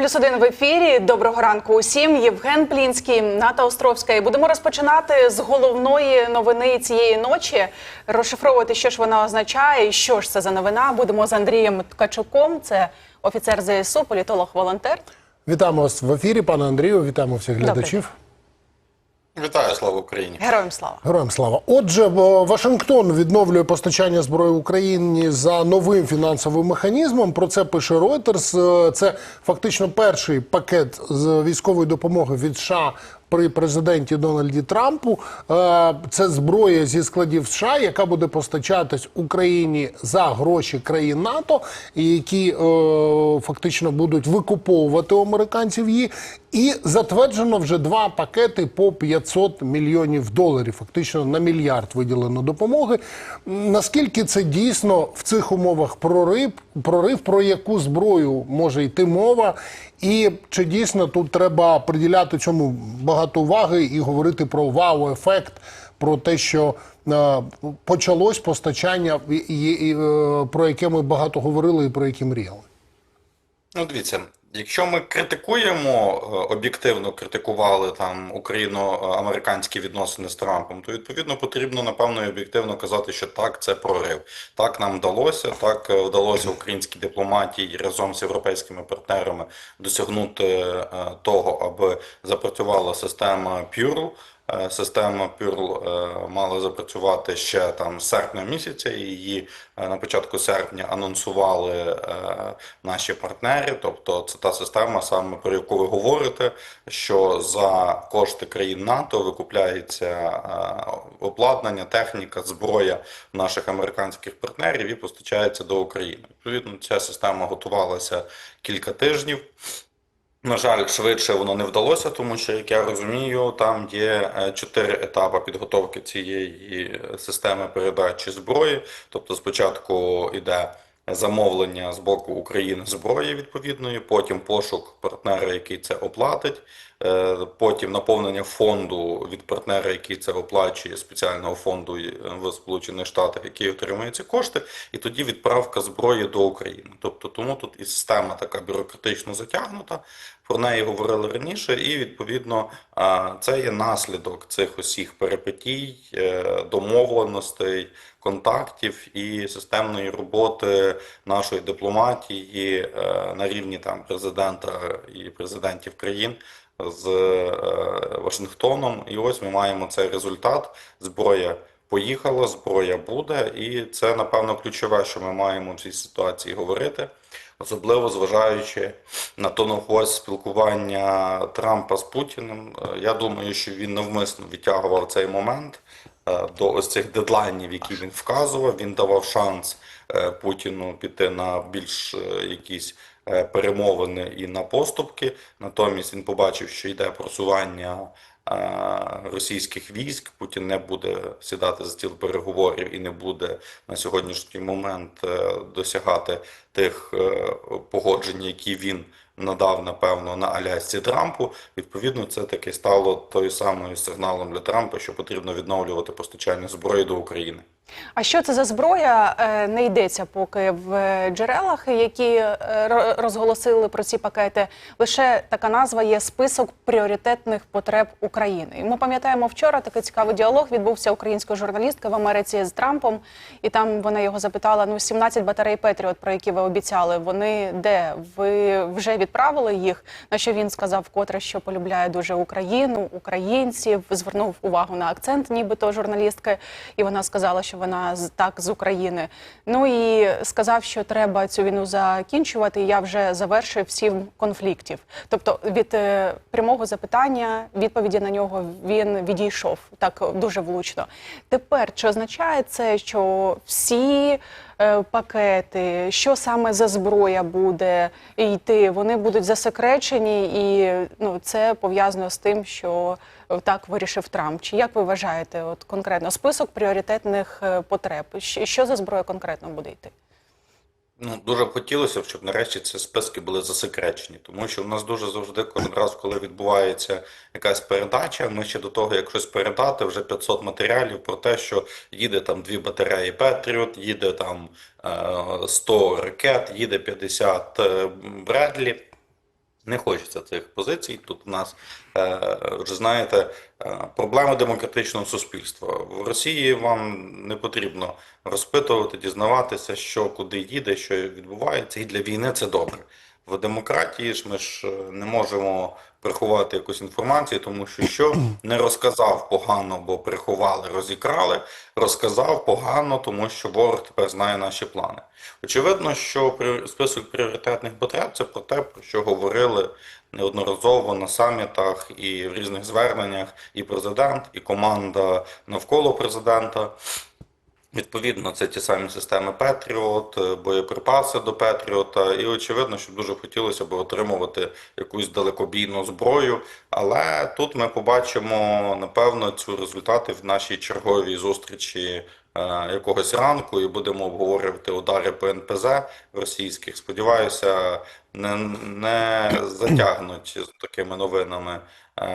плюс один в ефірі. Доброго ранку усім. Євген Плінський, Ната Островська. І будемо розпочинати з головної новини цієї ночі. Розшифровувати, що ж вона означає, і що ж це за новина. Будемо з Андрієм Ткачуком. Це офіцер ЗСУ, політолог, волонтер. Вітаємо вас в ефірі, пане Андрію. Вітаємо всіх глядачів. глядачів. Вітаю, слава Україні. Героям слава. Героям слава. Отже, Вашингтон відновлює постачання зброї Україні за новим фінансовим механізмом. Про це пише Reuters. Е, Це фактично перший пакет з військової допомоги від США при президенті Дональді Трампу. Е, Це зброя зі складів США, яка буде постачатись Україні за гроші країн НАТО, які е, фактично будуть викуповувати у американців її. І затверджено вже два пакети по 500 мільйонів доларів. Фактично на мільярд виділено допомоги. Наскільки це дійсно в цих умовах прорив, прорив про яку зброю може йти мова, і чи дійсно тут треба приділяти цьому багато уваги і говорити про вау-ефект, про те, що е, почалось постачання, е, про яке ми багато говорили і про яке мріяли. Ну, дивіться, якщо ми критикуємо, е, об'єктивно критикували там україно-американські відносини з Трампом, то відповідно потрібно напевно і об'єктивно казати, що так, це прорив. Так нам вдалося, так е, вдалося українській дипломатії разом з європейськими партнерами досягнути е, того, аби запрацювала система Пюрл. Е, Система Пюрл е, мала запрацювати ще там з серпня місяця. Її е, на початку серпня анонсували наші партнери. Тобто, це та система, саме про яку ви говорите, що за кошти країн НАТО викупляється обладнання, техніка, зброя наших американських партнерів і постачається до України. Відповідно, ця система готувалася кілька тижнів. На жаль, швидше воно не вдалося, тому що, як я розумію, там є е, чотири етапи підготовки цієї системи передачі зброї. Тобто, спочатку йде замовлення з боку України зброї відповідної, потім пошук партнера, який це оплатить, е, потім наповнення фонду від партнера, який це оплачує спеціального фонду е, в Сполучених Штатах, який отримує ці кошти, і тоді відправка зброї до України. Тобто, тому тут і система така бюрократично затягнута. Про неї говорили раніше, і відповідно це є наслідок цих усіх перипетій, е, домовленостей, контактів і системної роботи нашої дипломатії е, на рівні там президента і президентів країн з е, Вашингтоном. І ось ми маємо цей результат. Зброя поїхала, зброя буде, і це напевно ключове, що ми маємо в цій ситуації говорити. Особливо зважаючи на тон ось спілкування Трампа з Путіним, Е, я думаю, що він навмисно відтягував цей момент до ось цих дедлайнів, які він вказував. Він давав шанс е, Путіну піти на більш е, якісь е, перемовини і на поступки. Натомість він побачив, що йде просування е, російських військ. Путін не буде сідати за стіл переговорів і не буде на сьогоднішній момент е, досягати тих е, погоджень, які він надав, напевно, на Алясці Трампу. Відповідно, це таки стало тою самою сигналом для Трампа, що потрібно відновлювати постачання зброї до України. А що це за зброя? Е, Не йдеться поки в джерелах, які е, ро- розголосили про ці пакети. Лише така назва є список пріоритетних потреб України. І ми пам'ятаємо, вчора такий цікавий діалог відбувся української журналістки в Америці з Трампом, і там вона його запитала: ну 17 батарей Петріот, про які ви обіцяли, вони де? Ви вже відправили їх? На що він сказав вкотре, що полюбляє дуже Україну, українців, звернув увагу на акцент, нібито журналістки, і вона сказала, що вона з так з України. Ну і сказав, що треба цю війну закінчувати. Я вже завершив сім конфліктів. Тобто від е, прямого запитання, відповіді на нього він відійшов так дуже влучно. Тепер чи означає це, що всі е, пакети, що саме за зброя буде йти, вони будуть засекречені, і ну це пов'язано з тим, що так вирішив Трамп. Чи як ви вважаєте, от конкретно список пріоритетних е, потреб? Що за зброя конкретно буде йти? Ну, дуже б хотілося, б, щоб нарешті ці списки були засекречені, тому що в нас дуже завжди кожен раз, коли відбувається якась передача, ми ще до того, як щось передати, вже 500 матеріалів про те, що їде там дві батареї Петріот, їде там е, 100 ракет, їде 50 е, Бредлі. Не хочеться цих позицій. Тут у нас е, вже знаєте е, проблеми демократичного суспільства. В Росії вам не потрібно розпитувати, дізнаватися, що куди їде, що відбувається, і для війни це добре. В демократії ж ми ж е, не можемо приховати якусь інформацію, тому що що не розказав погано, бо приховали, розікрали, розказав погано, тому що ворог тепер знає наші плани. Очевидно, що список пріоритетних потреб це про те, про що говорили неодноразово на самітах і в різних зверненнях і президент, і команда навколо президента. Відповідно, це ті самі системи Петріот, е, боєприпаси до Петріота, і очевидно, що дуже хотілося б отримувати якусь далекобійну зброю. Але тут ми побачимо напевно ці результати в нашій черговій зустрічі е, якогось ранку і будемо обговорювати удари по НПЗ російських. Сподіваюся, не, не затягнуть з такими новинами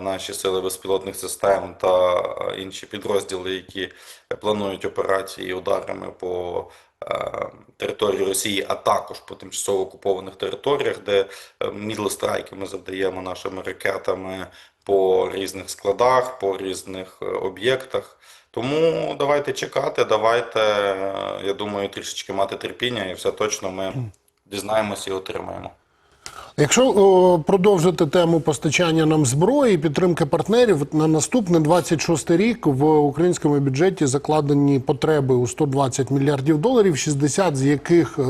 наші сили безпілотних систем та е, інші підрозділи, які планують операції ударами по е, території Росії, а також по тимчасово окупованих територіях, де е, мідлстрайки ми завдаємо нашими ракетами по різних складах, по різних е, об'єктах. Тому давайте чекати, давайте, е, я думаю, трішечки мати терпіння, і все точно ми дізнаємося і отримаємо. Якщо о, продовжити тему постачання нам зброї і підтримки партнерів, на наступний 26 рік в українському бюджеті закладені потреби у 120 мільярдів доларів, 60 з яких е,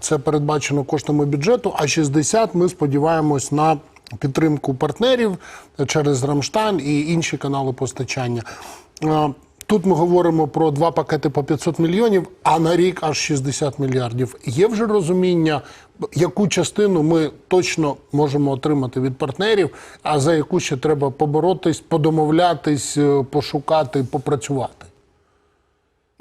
це передбачено коштами бюджету, а 60 ми сподіваємось на підтримку партнерів через Рамштайн і інші канали постачання. Тут ми говоримо про два пакети по 500 мільйонів, а на рік аж 60 мільярдів. Є вже розуміння, яку частину ми точно можемо отримати від партнерів, а за яку ще треба поборотись, подомовлятись, е, пошукати, попрацювати.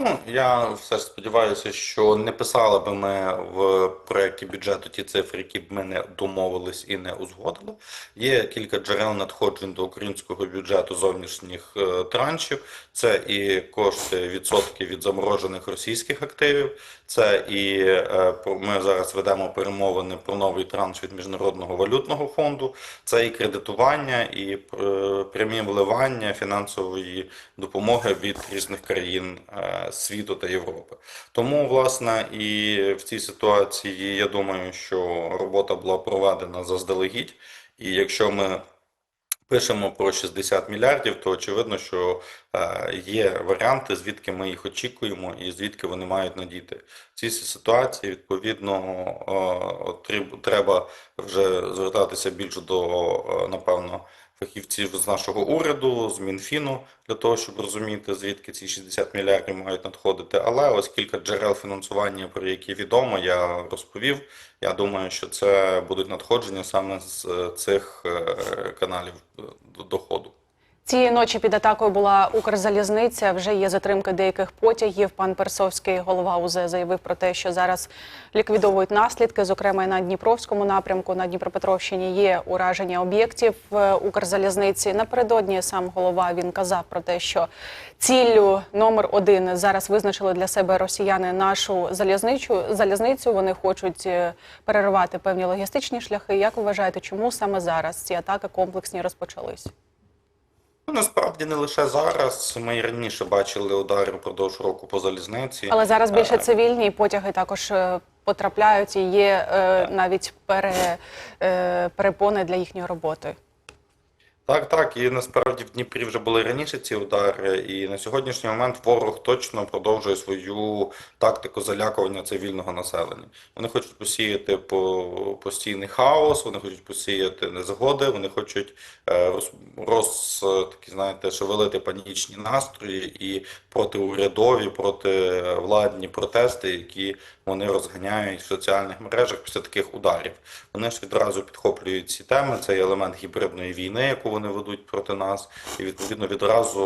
Ну, я все ж сподіваюся, що не писали би ми в проєкті бюджету ті цифри, які б ми не домовились і не узгодили. Є кілька джерел надходжень до українського бюджету зовнішніх е, траншів. Це і кошти відсотки від заморожених російських активів. Це і е, ми зараз ведемо перемовини про новий транш від Міжнародного валютного фонду. Це і кредитування, і е, прямі вливання фінансової допомоги від різних країн е, світу та Європи. Тому, власне, і в цій ситуації я думаю, що робота була проведена заздалегідь. І якщо ми пишемо про 60 мільярдів, то очевидно, що е, є варіанти, звідки ми їх очікуємо і звідки вони мають надійти. В цій ситуації, відповідно, е, треба вже звертатися більше до, е, напевно, фахівців з нашого уряду, з Мінфіну, для того, щоб розуміти, звідки ці 60 мільярдів мають надходити. Але ось кілька джерел фінансування, про які відомо, я розповів. Я думаю, що це будуть надходження саме з е, цих е, каналів е, до- доходу. Цієї ночі під атакою була Укрзалізниця. Вже є затримки деяких потягів. Пан Персовський, голова УЗ, заявив про те, що зараз ліквідовують наслідки. Зокрема, і на Дніпровському напрямку на Дніпропетровщині є ураження об'єктів е, Укрзалізниці. Напередодні сам голова він казав про те, що ціллю номер один зараз визначили для себе росіяни нашу залізничу залізницю. Вони хочуть е, переривати певні логістичні шляхи. Як ви вважаєте, чому саме зараз ці атаки комплексні розпочались? Ну, насправді не лише зараз. Ми і раніше бачили удари впродовж року по залізниці. Але зараз більше Е, цивільні потяги також е, потрапляють і є е, навіть пере, е, перепони для їхньої роботи. Так, так, і насправді в Дніпрі вже були раніше ці удари, і на сьогоднішній момент ворог точно продовжує свою тактику залякування цивільного населення. Вони хочуть посіяти по постійний хаос, вони хочуть посіяти незгоди, вони хочуть е, роз, роз такі, знаєте, шевелити панічні настрої і протиурядові, противладні протести, які вони розганяють в соціальних мережах після таких ударів. Вони ж відразу підхоплюють ці теми. Це є елемент гібридної війни, яку вони ведуть проти нас, і відповідно відразу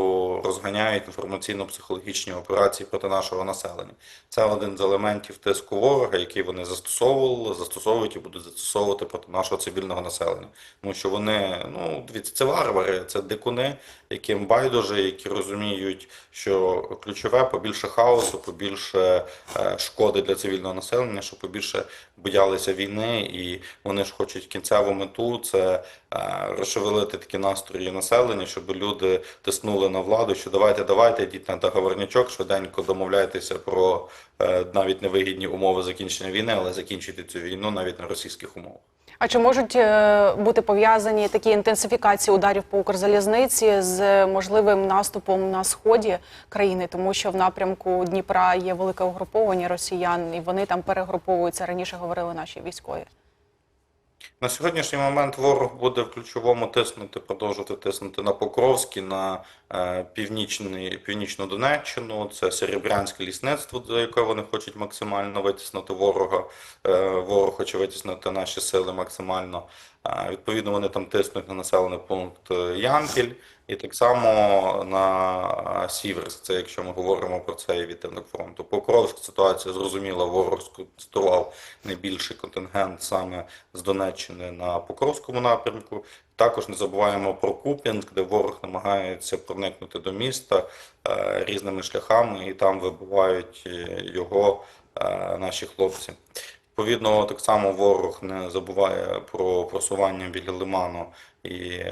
розганяють інформаційно-психологічні операції проти нашого населення. Це один з елементів тиску ворога, який вони застосовували, застосовують і будуть застосовувати проти нашого цивільного населення. Тому що вони, ну дивіться, це варвари, це дикуни, яким байдуже, які розуміють, що ключове побільше хаосу, побільше е, шкоди для цивільного цивільного населення, щоб побільше боялися війни, і вони ж хочуть кінцеву мету це е, розшевелити такі настрої населення, щоб люди тиснули на владу, що давайте, давайте, йдіть на договорнячок, швиденько домовляйтеся про е, навіть невигідні умови закінчення війни, але закінчити цю війну навіть на російських умовах. А чи можуть е, бути пов'язані такі інтенсифікації ударів по Укрзалізниці з можливим наступом на сході країни, тому що в напрямку Дніпра є велике угруповання росіян, і вони там перегруповуються. Раніше говорили наші військові. На сьогоднішній момент ворог буде в ключовому тиснути, продовжувати тиснути на Покровський, на е, північну Донеччину. Це Серебрянське лісництво, до якого вони хочуть максимально витиснути ворога. Е, ворог хоче витіснити наші сили максимально. Е, відповідно, вони там тиснуть на населений пункт Ямпіль. І так само на Сіверськ, це якщо ми говоримо про цей відтинок фронту. Покровськ ситуація зрозуміла, ворог сконцентрував найбільший контингент саме з Донеччини на Покровському напрямку. Також не забуваємо про Куп'янськ, де ворог намагається проникнути до міста е, різними шляхами, і там вибивають е, його е, наші хлопці. Відповідно, так само ворог не забуває про просування біля лиману і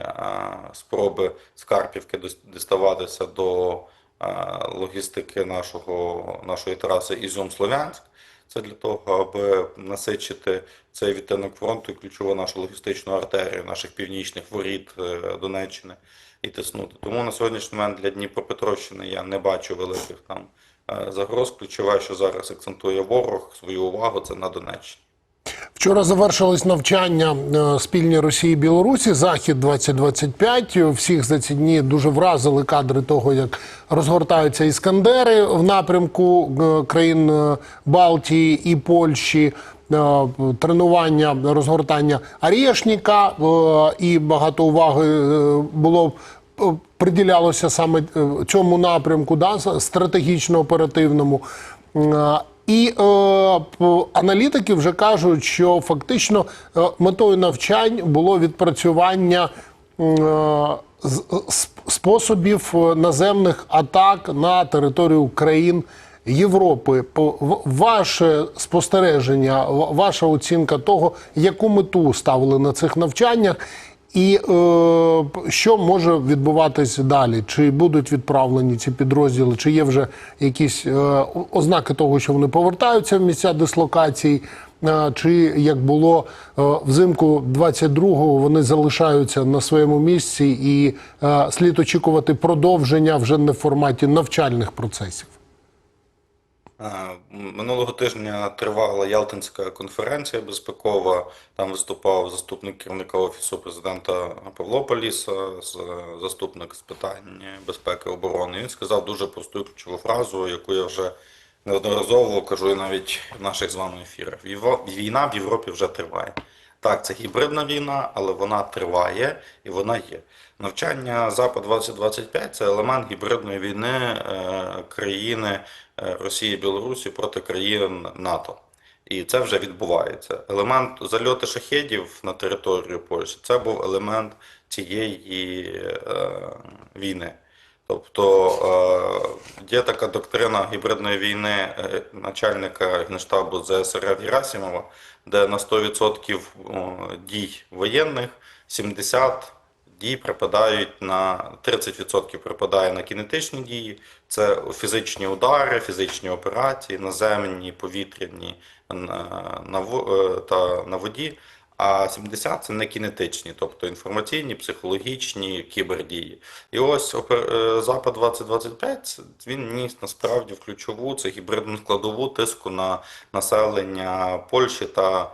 спроби з Карпівки діставатися до логістики нашого, нашої траси Ізюм-Слов'янськ. Це для того, аби насичити цей відтинок фронту і ключову нашу логістичну артерію наших північних воріт е, Донеччини і тиснути. Тому на сьогоднішній момент для Дніпропетровщини я не бачу великих там е, загроз. Ключове, що зараз акцентує ворог свою увагу, це на Донеччині. Вчора завершились навчання е, спільні Росії і Білорусі. Захід 2025 Всіх за ці дні дуже вразили кадри того, як розгортаються іскандери в напрямку е, країн е, Балтії і Польщі. Тренування розгортання Арєшніка і багато уваги було приділялося саме цьому напрямку, да, стратегічно оперативному. І е, аналітики вже кажуть, що фактично е, метою навчань було відпрацювання е, способів наземних атак на територію країн Європи. Ваше спостереження, ваша оцінка того, яку мету ставили на цих навчаннях, і е, що може відбуватись далі? Чи будуть відправлені ці підрозділи, чи є вже якісь е, ознаки того, що вони повертаються в місця дислокації? е, Чи як було е, взимку 22-го, вони залишаються на своєму місці, і е, слід очікувати продовження вже не в форматі навчальних процесів? Е, Минулого тижня тривала Ялтинська конференція безпекова. Там виступав заступник керівника офісу президента Павло Поліса, заступник з питань безпеки і оборони. Він сказав дуже просту ключову фразу, яку я вже неодноразово кажу і навіть в наших з вами ефірах. Війна в Європі вже триває. Так, це гібридна війна, але вона триває і вона є. Навчання Запад 2025 це елемент гібридної війни е, країни е, Росії і Білорусі проти країн НАТО. І це вже відбувається. Елемент зальоти шахедів на територію Польщі це був елемент цієї е, війни. Тобто е, є така доктрина гібридної війни е, начальника Генштабу ЗСРФ Герасимова, де на 100% дій воєнних 70 дій припадають на 30% припадає на кінетичні дії. Це фізичні удари, фізичні операції, наземні, повітряні на, на, е, та на воді. А 70 це не кінетичні, тобто інформаційні, психологічні кібердії. І ось е, Запад 2025 це- він ніс насправді в ключову це гібридну складову тиску на населення Польщі та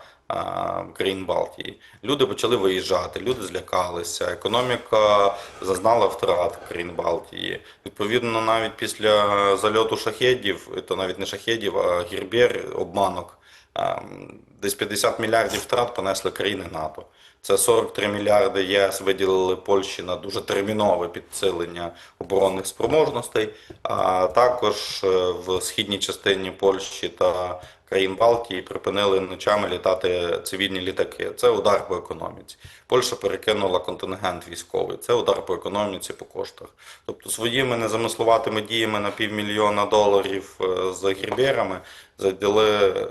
країн Балтії. Люди почали виїжджати, люди злякалися, економіка зазнала втрат країн Балтії. Відповідно, навіть після зальоту шахедів, то навіть не шахедів, а гірбєр, обманок. Ем, Десь 50 мільярдів втрат понесли країни НАТО. Це 43 мільярди ЄС виділили Польщі на дуже термінове підсилення оборонних спроможностей, а також е, в східній частині Польщі та країн Балтії припинили ночами літати цивільні літаки. Це удар по економіці. Польща перекинула контингент військовий. Це удар по економіці, по коштах. Тобто своїми незамисловатими діями на півмільйона доларів е, з гірбєрами заділи е,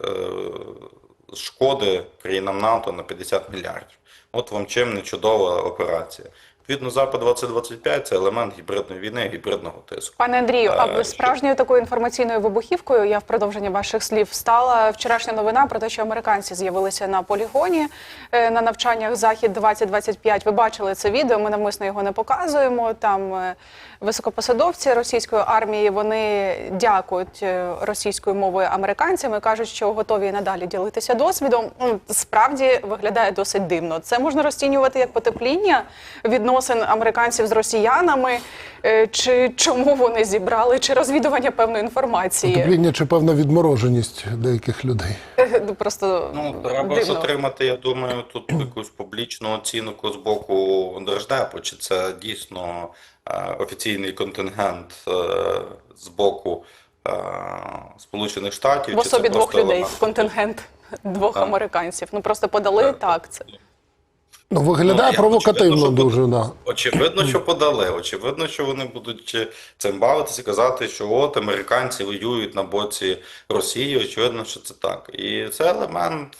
шкоди країнам НАТО на 50 мільярдів. От вам чим не чудова операція. Відповідно, Запад 2025 це елемент гібридної війни, гібридного тиску. Пане Андрію, а Е, ви справжньою такою інформаційною вибухівкою я в продовження ваших слів стала вчорашня новина про те, що американці з'явилися на полігоні е, на навчаннях Захід 2025 Ви бачили це відео. Ми навмисно його не показуємо. Там е, високопосадовці російської армії вони дякують російською мовою американцям і кажуть, що готові і надалі ділитися досвідом. Справді виглядає досить дивно. Це можна розцінювати як потепління відносин американців з росіянами, е, чи чому вони зібрали, чи розвідування певної інформації. Потепління чи певна відмороженість деяких людей. Ну, Просто Ну, треба ж дивно. отримати, я думаю, тут якусь публічну оцінку з боку Держдепу, чи це дійсно е, офіційний контингент е, з боку е, Сполучених Штатів, в чи це особі двох людей, контингент двох Так. американців. Ну просто подали Так. так. Це Ну, виглядає Ну, провокативно очевидно, що дуже, да. Очевидно, що подали. Очевидно, що вони будуть е, цим бавитися, казати, що от американці воюють на боці Росії. Очевидно, що це так. І це елемент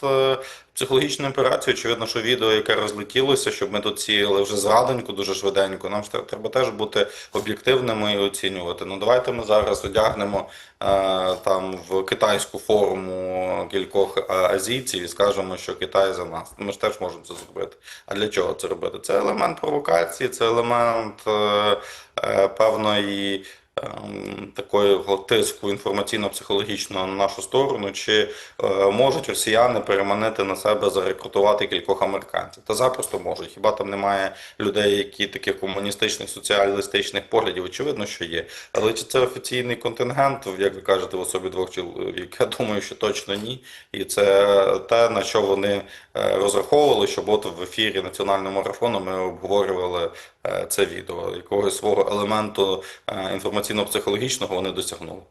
психологічної операції. Очевидно, що відео, яке розлетілося, щоб ми тут сіяли вже зрадоньку дуже швиденько. Нам треба теж бути об'єктивними і оцінювати. Ну давайте ми зараз одягнемо е, там в китайську форму кількох е, азійців і скажемо, що Китай за нас. Ми ж теж можемо це зробити. А для чого це робити? Це елемент провокації, це елемент е, е, певної такого тиску інформаційно-психологічного на нашу сторону, чи е, можуть росіяни переманити на себе зарекрутувати кількох американців? Та запросто можуть. Хіба там немає людей, які таких комуністичних, соціалістичних поглядів? Очевидно, що є. Але чи це офіційний контингент, як ви кажете, в особі двох чоловік? Я думаю, що точно ні. І це те, на що вони е, розраховували, щоб от в ефірі національного марафону ми обговорювали це відео. Якогось свого елементу е, інформаційно-психологічного вони досягнули.